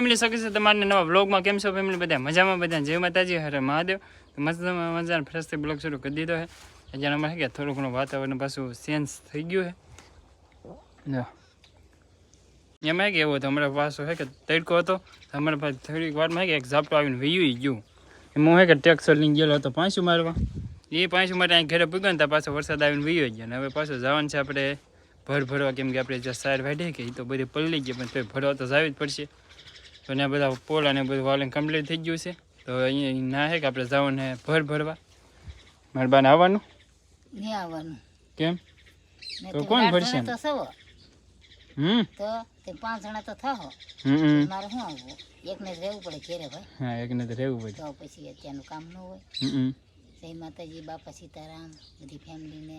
Family શકે છે, તમારે નવા બ્લોગમાં કેમ છો ફેમિલી બધા? મજામાં બધા? જય માતાજી, હરે મહાદેવ. મસ્ત મજાને ફ્રેશથી બ્લોગ શરૂ કરી દીધો છે. અત્યારે અમારે કે, થોડું ઘણું વાતાવરણ પાછું ચેન્જ થઈ ગયું છે. એમાં કે, એવું હતું અમારા પાછું છે કે, તડકો હતો. અમારા પાસે થોડીક વારમાં કે, એક ઝાપટો આવીને વયું ગયું. એમાં હું કે ટેક્સર લઈને ગયેલો હતો, પાંચું મારવા. એ પાંચું માટે અહીં ઘરે પૂગ્યો ને પાછો વરસાદ આવીને વયો ગયો. ને હવે પાછું જવાનું છે આપણે ભર ભરવા, કેમ કે આપણે જે સાર વાઢીએ કે એ તો બધી પલળી ગઈ પણ ભરવા તો જાવી જ પડશે. તો ને બધા પોલ અને બધું વાલીને કમ્પ્લીટ થઈ ગયું છે. તો અહીંયા ના છે કે આપણે જવાનું ભર ભરવા? મારા બાને આવવાનું? નહીં આવવાનું. કેમ? તો કોણ ભરશે તો સવો. હમ? તો તે પાંચ જણા તો થાહો. હમ મારે શું આવવું? એકને જ રહેવું પડે ઘેરે ભાઈ હા એકને તો રહેવું પડે. તો પછી અત્યારનું કામ ન હોય. હમ જય માતાજી બાપા સીતારામ બધી ફેમિલીને.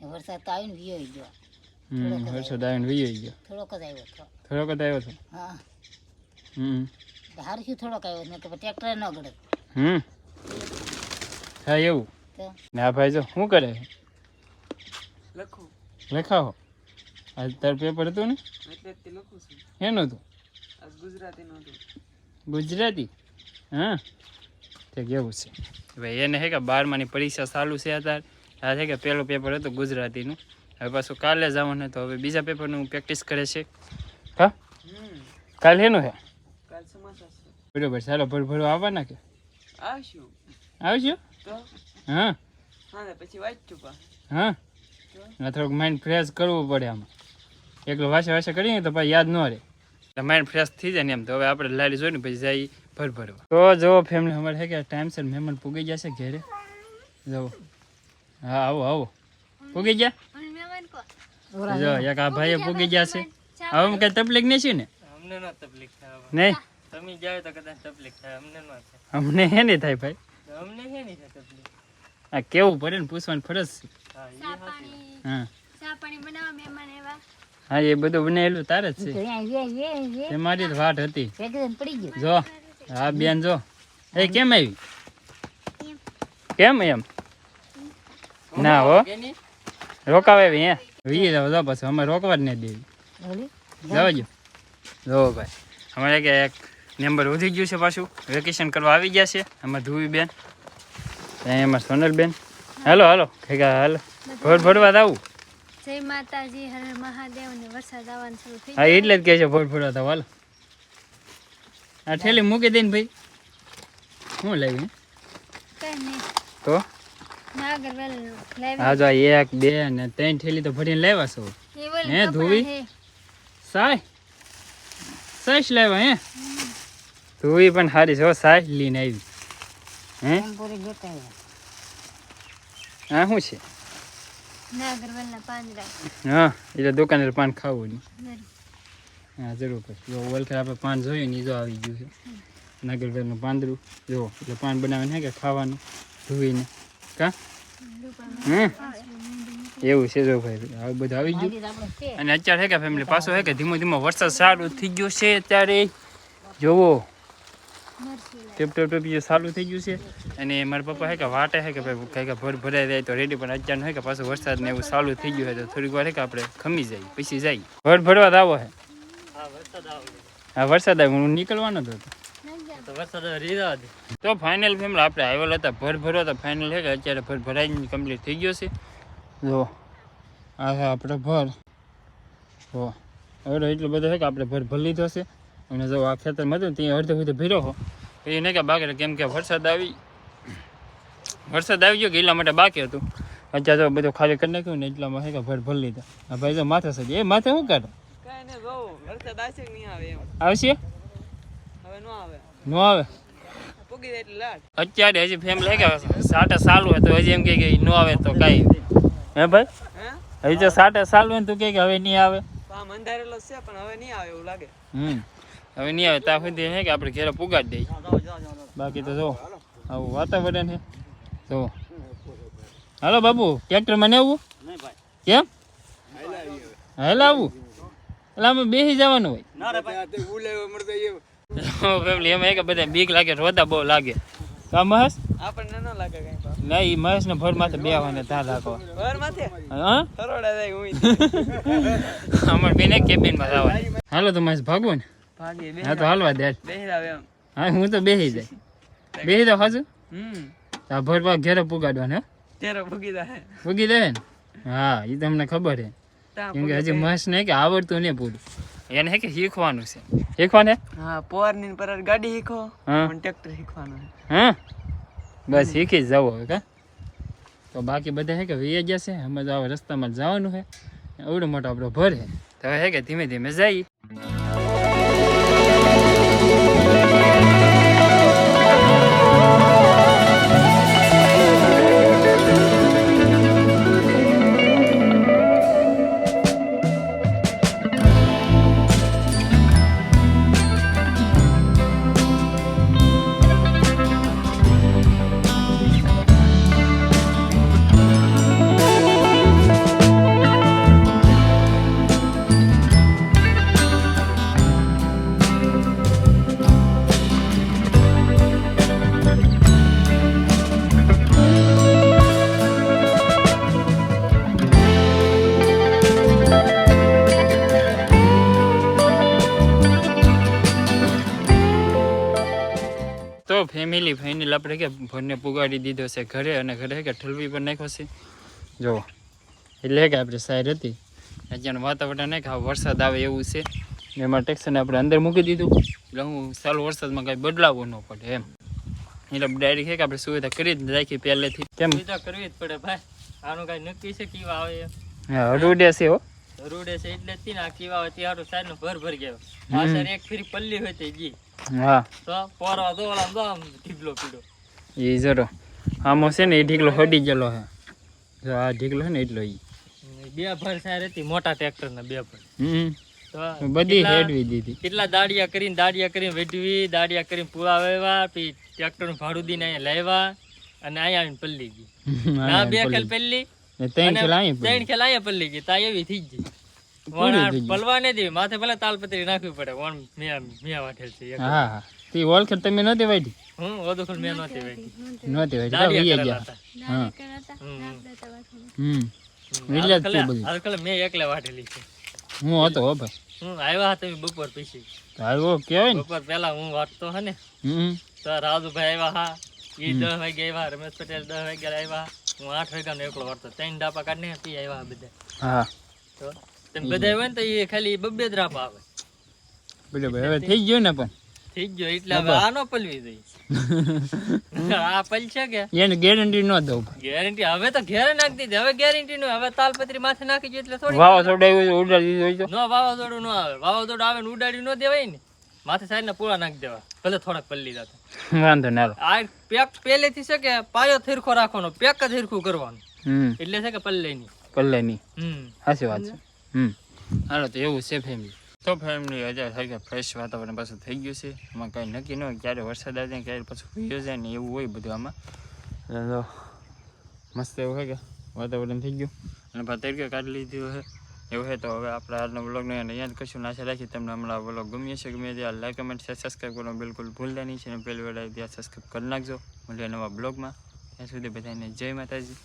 વરસાદ તો આવીને વિયો ગયો. હમ વરસાદ આવીને વયો ગયો. થોડોક જ આવ્યો થોડોક જ આવ્યો હતો હા. હમ. હારું થોડોક આવ્યો ને તો ટ્રેક્ટર ન ગળે. હમ. હા એવું. ને આ ભાઈ જો શું કરે? લખું. લખાવો. આજ તાર પેપર હતું ને? એટલે લખું છું. એનું હતું? આ ગુજરાતી નું હતું. ગુજરાતી? હા. તે કેવું છે? ભાઈ એને હે કે બારમાની પરીક્ષા ચાલુ છે અત્યારે. આ છે કે પહેલું પેપર હતું ગુજરાતીનું. હવે પાછું કાલે જવાનું તો હવે બીજા પેપરનું પ્રેક્ટિસ કરે છે. હા? કાલે એનું હે? બરોબર ચાલો ભર ભરો આવવાના કે? આવશું. આવજો હા. હા પછી વાંચશું પા હા. થોડુંક માઇન્ડ ફ્રેશ કરવું પડે આમાં. એકલો વાસે વાસે કરીને તો ભાઈ યાદ ન રહે. માઇન્ડ ફ્રેશ થઈ જાય ને એમ તો. હવે આપણે લારી જોઈને પછી જાય ભર ભરવા તો જો ફેમિલી અમારે છે કે ટાઈમસર મહેમાન પૂગી જશે ઘેરે. જવો હા આવો આવો. પૂગી ગયા? જો એક આ ભાઈએ પૂગી ગયા છે. હવે કઈ તકલીફ નહીં છે ને? અમને ન તકલીફ થાય નહીં? તમે જાય તો કદાચ તકલીફ થાય અમને ન થાય. અમને હે નહીં થાય ભાઈ? અમને હે નહીં થાય તકલીફ? આ કેવું પડે ને પૂછવાની ફરજ છે. હા એ હા. ચા પાણી બનાવવા મહેમાન એવા. હા એ બધું બનાવેલું તારે જ છે. અહીંયા વે વે વે તે મારી જ વાટ હતી. પડી ગયું. જો હા બેન જો. એ કેમ આવી? કેમ એમ? ના હો. રોકાવે એવી હે? વી જાવ જો પછી અમે રોકવા જ નહીં દેવી. ઓલી જો જો ભાઈ અમારે કે એક નંબર વધી ગયું છે પાછું. વેકેશન કરવા આવી ગયા છે એમાં ધુવી બેન એમાં સોનલ બેન હાલો હાલો કઈ હાલો. ભર ભરવા જ આવું. જય માતાજી હર મહાદેવ ને વરસાદ આવવાનું શરૂ થઈ હા એટલે જ કહે છે ભર ભરવા તો હાલો. આ ઠેલી મૂકી દઈને ભાઈ. શું લાવી કઈ નહીં તો? હા જો એક બે ને ત્રણ ઠેલી તો ભરીને લાવ્યા છો. હે, ધુવી સાય સાઈશ લાવ્યા હે? ધોવી પણ સારી છે હો, સાઈશ લઈને આવી. હે? હા શું છે? ના હા એટલે દુકાને પાન ખાવું નહીં. હા જરૂર પછી. જો વલખે આપણે પાન જોયું ને ઈ જો આવી ગયું છે. નાગરવેલનું પાંદડું જો એટલે પાન બનાવીને હે કે ખાવાનું ધોઈને. કા? હમ એવું છે જો ભાઈ આવું બધું આવી ગયું. તો અને અત્યારે હે કે ફેમિલી પાછો હે કે ધીમો ધીમો વરસાદ સારું થઈ ગયો છે અત્યારે. જોવો. ટેપ ટેપ ટેપ એ ચાલુ થઈ ગયું છે. અને મારા પપ્પા હે કે વાટે હે કે ભાઈ કંઈક ભર ભરાઈ જાય તો રેડી પણ અત્યારનું હોય કે પાછું વરસાદ ને એવું ચાલુ થઈ ગયું હોય તો થોડીક વાર હે કે આપણે ખમી જાય પછી જાય. ભર ભરવા જ આવો હે. હા વરસાદ આવે. હા વરસાદ આવ્યો હું નીકળવાનો જ હતો. તો વરસાદ રીરા તો ફાઇનલ ફેમિલી આપણે આવેલા હતા ભર ભરવા તો ફાઇનલ હે કે અત્યારે ભર ભરાઈને કમ્પ્લીટ થઈ ગયો છે. જો આ છે આપણે ભર. જો હવે એટલો બધો છે કે આપણે ભર ભરી લીધો છે. અને જો આ ખેતરમાં હતું ત્યાં અડધે અડધે ભીરો હો. એ નહીં કે બાકી કેમ કે વરસાદ આવી વરસાદ આવી ગયો કે એટલા માટે બાકી હતું. અત્યારે તો બધું ખાલી કરી નાખ્યું ને એટલામાં છે કે ભર ભરી લીધા. આ ભાઈ તો માથે સજી એ માથે શું વરસાદ આવશે નો નહીં આવે આવશે? ન આવે. ન આવે? પૂગી જાય એટલે લાટ અત્યારે હજી ફેમ લઈ ગયા સાટા સાલું હોય તો હજી એમ કે ન આવે તો કાંઈ. હે ભાઈ? હે? હજી તો સાટા સાલું હોય તું કે હવે નહીં આવે. આમ અંધારેલો છે પણ હવે નહીં આવે એવું લાગે. હમ. હવે નહીં આવે ત્યાં સુધી છે કે આપણે ઘેરે પુગાડી દઈએ. બાકી તો જો આવું વાતાવરણ છે. જો. હાલો બાબુ ટ્રેક્ટરમાં ને આવવું કેમ? હેલા આવું. એટલે અમે બેસી જવાનું હોય. ફેમિલી એમ હે કે બધા બીક લાગે રોદા બહુ લાગે. કા મહેશ? આપણને ન લાગે કઈ ના એ મહેશ ને ભર માથે બેવાને ઘર માથે? હા? હરોડા જાય હું અમાર બેને કેબિનમાં જવાનું. હાલો તો મહેશ ભાગવો ને. ભાગે બે હા તો હાલવા દે એમ. હા હું તો બેસી જાય. બેસી દો હાજુ હમ. આ ભરવા ઘેરે પુગાડવાનું હે? ત્યારે ભૂગી દે પૂગી દે ને? હા એ તમને ખબર છે ત્યાં કેમ કે હજી. મસ્ત નહીં કે આવડતું નહીં પૂરું. એને હે કે શીખવાનું છે? શીખવાને? હા પોરની પર ગાડી શીખો હા. પણ ટ્રેક્ટર શીખવાનું. હા? બસ શીખી જ જાવ હવે કા? તો બાકી બધા હે કે વીએ જશે અમે તો રસ્તામાં જવાનું છે એવડો મોટો આપણો ભર હે. તો હવે હે કે ધીમે ધીમે જઈએ. તો ફેમિલી ફાઇનલ આપણે કે ભરને પુગાડી દીધો છે ઘરે અને ઘરે કે ઠલવી પણ નાખ્યો છે. જો એટલે કે આપણે સાઈડ હતી. અત્યારે વાતાવરણ નહીં કે વરસાદ આવે એવું છે. એમાં ટેક્સને આપણે અંદર મૂકી દીધું. એટલે હું ચાલુ વરસાદમાં કાંઈ બદલાવો ન પડે એમ. એટલે ડાયરેક્ટ છે કે આપણે સુવિધા કરી જ રાખી પહેલેથી. કેમ? સુવિધા કરવી જ પડે ભાઈ. આનું કાંઈ નક્કી છે કેવા આવે. હા અડુડે છે હો. રૂડે છે એટલે જ થી ને આ કેવા આવે ત્યારે સાઈડ નો ભર ભર ગયો. એક ફેરી પલ્લી હોય જી. હા તો પોરવા તો ઓલા આમ ઢીકલો પીડો. એ જરો. આમાં છે ને એ ઢીકલો હડી ગયેલો હે. જો આ ઢીકલો છે ને એટલો ઈ. બે ભર સાઈડ હતી મોટા ટ્રેક્ટર ના બે ભર. હમ. બધી હેડવી દીધી. કેટલા દાડિયા કરીને દાડિયા કરીને વેઠવી દાડિયા કરીને પૂરા વેવા પછી ટ્રેક્ટરનું ભાડું દઈને અહીંયા લાવ્યા અને અહીંયા આવીને પલ્લી ગઈ. ના બે ખેલ પલ્લી. ત્રણ ખેલ અહીંયા પલ્લી. ગઈ તા એવી થઈ ગઈ. પૂરી વણ થઈ ગઈ. પલવા નહીં દેવી માથે ભલે તાલપત્રી નાખવી પડે વણ મેં મેં વાઠેલ છે હા હા. તે ઓળખે તમે હું મેં ગયા. હા. હમ. આપણે તો વાંચવાનું. હમ. હમ, એટલે જ બધું. આજકાલે મેં એકલે વાટેલી છે. હું હતો હો ભાઈ. હું આવ્યા હતા તમે બપોર પછી. આવ્યો ને? બપોર પહેલા હું વાંચતો હા ને હમ. તો રાજુભાઈ આવ્યા હા. એ દસ વાગે આવ્યા રમેશ પટેલ દસ વાગે આવ્યા. હું આઠ વાગ્યા એકલો વાળતો ત્રણ ડાપા કાઢીને પી આવ્યા બધા. હા. તો તમે બધા હોય ને તો એ ખાલી બબ્બે જ રાપા આવે બરાબર હવે થઈ ગયું ને પણ? થઈ ગયો એટલે હવે આનો પલવી જોઈએ આ પલ છે કે? એને ગેરંટી ન દઉં ગેરંટી હવે તો ઘેરે નાખી દીધી. હવે ગેરંટી નો હવે તાલપત્રી માથે નાખી દઈએ એટલે થોડી વાવાઝોડા ઉડાડી દીધું હોય નો વાવાઝોડું ન આવે. વાવાઝોડું આવે ને ઉડાડી નો દેવાય ને માથે સાઈડ ના પૂરા નાખી દેવા. ભલે થોડાક પલ્લી જતા. વાંધો ના આ પેક પહેલેથી છે કે પાયો થીરખો રાખવાનો પેક જ હીરખું કરવાનું. એટલે છે કે પલ્લે ની પલ્લે ની હમ. સાચી વાત છે. હમ. હાલો, તો એવું છે ફેમિલી તો ફેમિલી હજાર થઈ ગયા ફ્રેશ વાતાવરણ પાછું થઈ ગયું છે. એમાં કાંઈ નક્કી ન હોય, ક્યારે વરસાદ આવે ક્યારે પાછું ભીયો જાય ને એવું હોય બધું આમાં. મસ્ત એવું હોય કે વાતાવરણ થઈ ગયું. અને ભાઈ તરીકે કાઢી લીધું હોય એવું હોય તો હવે આપણે આજનો બ્લોગને અહીંયા જ કશું નાશા રાખી. તમને હમણાં બ્લોગ ગમ્યો છે ગમે ત્યાં લાઈક કમેન્ટ સબસ્ક્રાઈબ કરવાનું બિલકુલ ભૂલતા નહીં છે. અને પહેલી વાર ત્યાં સબસ્ક્રાઈબ કરી નાખજો. મળીએ નવા બ્લોગમાં ત્યાં સુધી બધાને જય માતાજી.